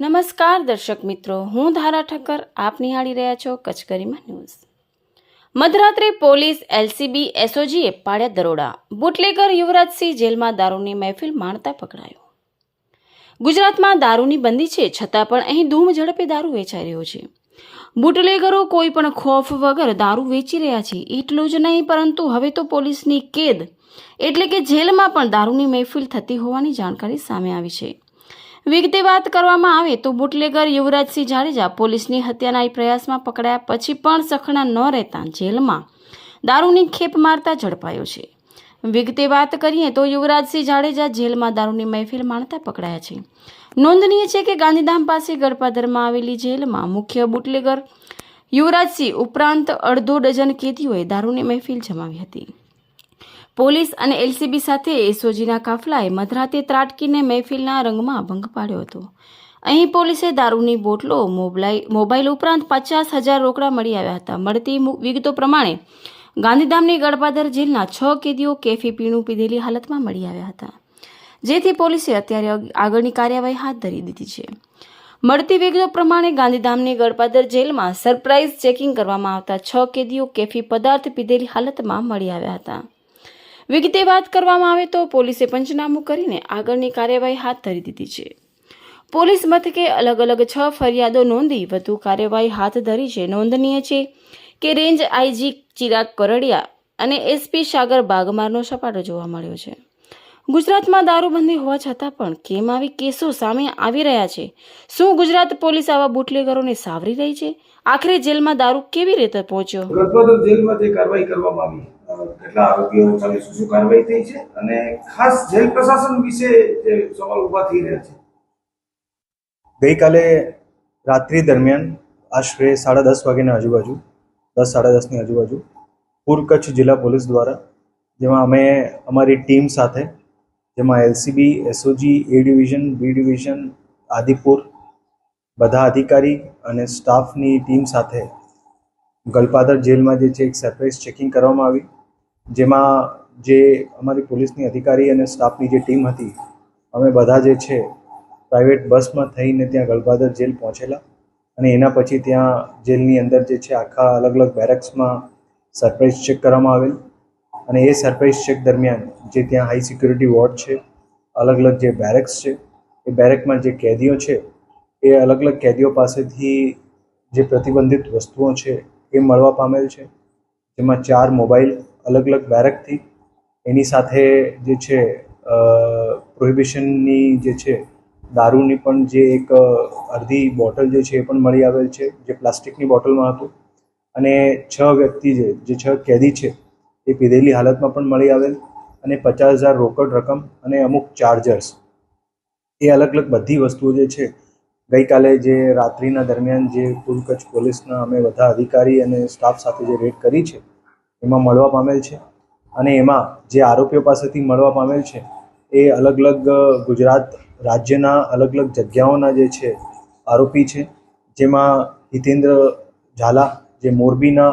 નમસ્કાર દર્શક મિત્રો, હું ધારા ઠક્કર, આપ નિહાળી રહ્યા છો કચકરીમાં ન્યૂઝ. મધરાત્રે પોલીસ એલસીબી એસઓજીએ પાડ્યા દરોડા. બુટલેગર યુવરાજસિંહ જેલમાં દારૂની મહેફિલ માણતા પકડાયો. ગુજરાતમાં દારૂની બંદી છે, છતાં પણ અહીં ધૂમ ઝડપે દારૂ વેચાઈ રહ્યો છે. બુટલેગરો કોઈ પણ ખોફ વગર દારૂ વેચી રહ્યા છે, એટલું જ નહીં, પરંતુ હવે તો પોલીસની કેદ. એટલે કે જેલમાં પણ દારૂની મહેફિલ થતી હોવાની જાણકારી સામે આવી છે. વિગતે વાત કરવામાં આવે તો બુટલેગર યુવરાજસિંહ જાડેજા પોલીસની હત્યાના પ્રયાસમાં પકડાયા પછી પણ સખણા ન રહેતા જેલમાં દારૂની ખેપ મારતા ઝડપાયો છે. વિગતે વાત કરીએ તો યુવરાજસિંહ જાડેજા જેલમાં દારૂની મહેફિલ માણતા પકડાયા છે. નોંધનીય છે કે ગાંધીધામ પાસે ગડપાદરમાં આવેલી જેલમાં મુખ્ય બુટલેગર યુવરાજસિંહ ઉપરાંત અડધો ડઝન કેદીઓએ દારૂની મહેફિલ જમાવી હતી. પોલીસ અને એલસીબી સાથે એસઓજીના કાફલાએ મધરાતે ત્રાટકીને મહેફિલના રંગમાં ભંગ પાડ્યો હતો. અહીં પોલીસે દારૂની બોટલો મોબાઈલ ઉપરાંત પચાસ હજાર રોકડા મળી આવ્યા હતા. મળતી વિગતો પ્રમાણે ગાંધીધામની ગળપાદર જેલના છ કેદીઓ કેફી પીણું પીધેલી હાલતમાં મળી આવ્યા હતા. જેથી પોલીસે અત્યારે આગળની કાર્યવાહી હાથ ધરી દીધી છે. મળતી વિગતો પ્રમાણે ગાંધીધામની ગડપાદર જેલમાં સરપ્રાઇઝ ચેકિંગ કરવામાં આવતા છ કેદીઓ કેફી પદાર્થ પીધેલી હાલતમાં મળી આવ્યા હતા. વિગતે વાત કરવામાં આવે તો પોલીસે પંચનામું કરીને આગળની કાર્યવાહી હાથ ધરી દીધી છે. પોલીસ મથકે અલગ અલગ છ ફરિયાદો નોંધી વધુ કાર્યવાહી હાથ ધરી છે. નોંધનીય છે કે રેન્જ આઈજી ચિરાગ કરડિયા અને એસપી સાગર બાગમારનો સપાટો જોવા મળ્યો છે. ગુજરાતમાં દારૂબંધી હોવા છતાં પણ કેમ આવી કેસો સામે આવી રહ્યા છે? શું ગુજરાત પોલીસ આવા બુટલેગરોને સાવરી રહી છે? આખરે જેલમાં દારૂ કેવી રીતે પહોંચ્યો? જેલમાં જે કરવામાં આવી કેટલા આરોપીઓ સામે શું શું કાર્યવાહી થઈ છે અને ખાસ જેલ પ્રશાસન વિશે જે સવાલ ઊભા થઈ રહ્યા છે. ગઈકાલે રાત્રિ દરમિયાન આશરે સાડા દસ વાગ્યાની આજુબાજુ, દસ સાડા દસની આજુબાજુ પૂર્વ કચ્છ જિલ્લા પોલીસ દ્વારા, જેમાં અમે, અમારી ટીમ સાથે, જેમાં LCB, SOG, A division, B division, Adipur, બધા અધિકારી અને સ્ટાફની ટીમ સાથે ગલપાદર જેલમાં જે છે એક સરપ્રાઇઝ ચેકિંગ કરવામાં આવી. જેમાં જે અમારી પોલીસની અધિકારી અને સ્ટાફની જે ટીમ હતી, અમે બધા જે છે, પ્રાઇવેટ બસમાં થઈને ત્યાં ગલબાદર જેલ પહોંચેલા. અને એના પછી ત્યાં જેલની અંદર જે છે, આખા અલગ અલગ બેરેક્સમાં સરપ્રાઇઝ ચેક કરવામાં આવેલ. અને એ સરપ્રાઇઝ ચેક દરમિયાન જે ત્યાં હાઈ સિક્યુરિટી વોર્ડ છે અલગ અલગ જે બેરેક્સ છે, એ બેરેકમાં જે કેદીઓ છે, એ અલગ અલગ કેદીઓ પાસેથી જે પ્રતિબંધિત વસ્તુઓ છે, એ મળવા પામેલ છે. જેમાં ચાર મોબાઈલ અલગ અલગ બેરેકથી એની સાથે જે છે પ્રોહિબિશનની જે છે, દારૂની પણ જે એક અડધી બોટલ જે છે એ પણ મળી આવેલ છે, જે પ્લાસ્ટિકની બોટલમાં હતું. અને છ વ્યક્તિ જે જે છ કેદી છે, એ પીધેલી હાલતમાં પણ મળી આવેલ અને પચાસ હજાર રોકડ રકમ અને અમુક ચાર્જર્સ એ અલગ અલગ બધી વસ્તુઓ જે છે, ગઈકાલે જે રાત્રિના દરમિયાન જે કુલ કચ્છ પોલીસના અમે બધા અધિકારી અને સ્ટાફ સાથે જે રેડ કરી છે એમાં મળવા પામેલ છે. અને એમાં જે આરોપીઓ પાસેથી મળવા પામેલ છે, એ અલગ અલગ ગુજરાત રાજ્યના અલગ અલગ જગ્યાઓના જે છે, આરોપી છે. જેમાં હિતેન્દ્ર ઝાલા, જે મોરબીના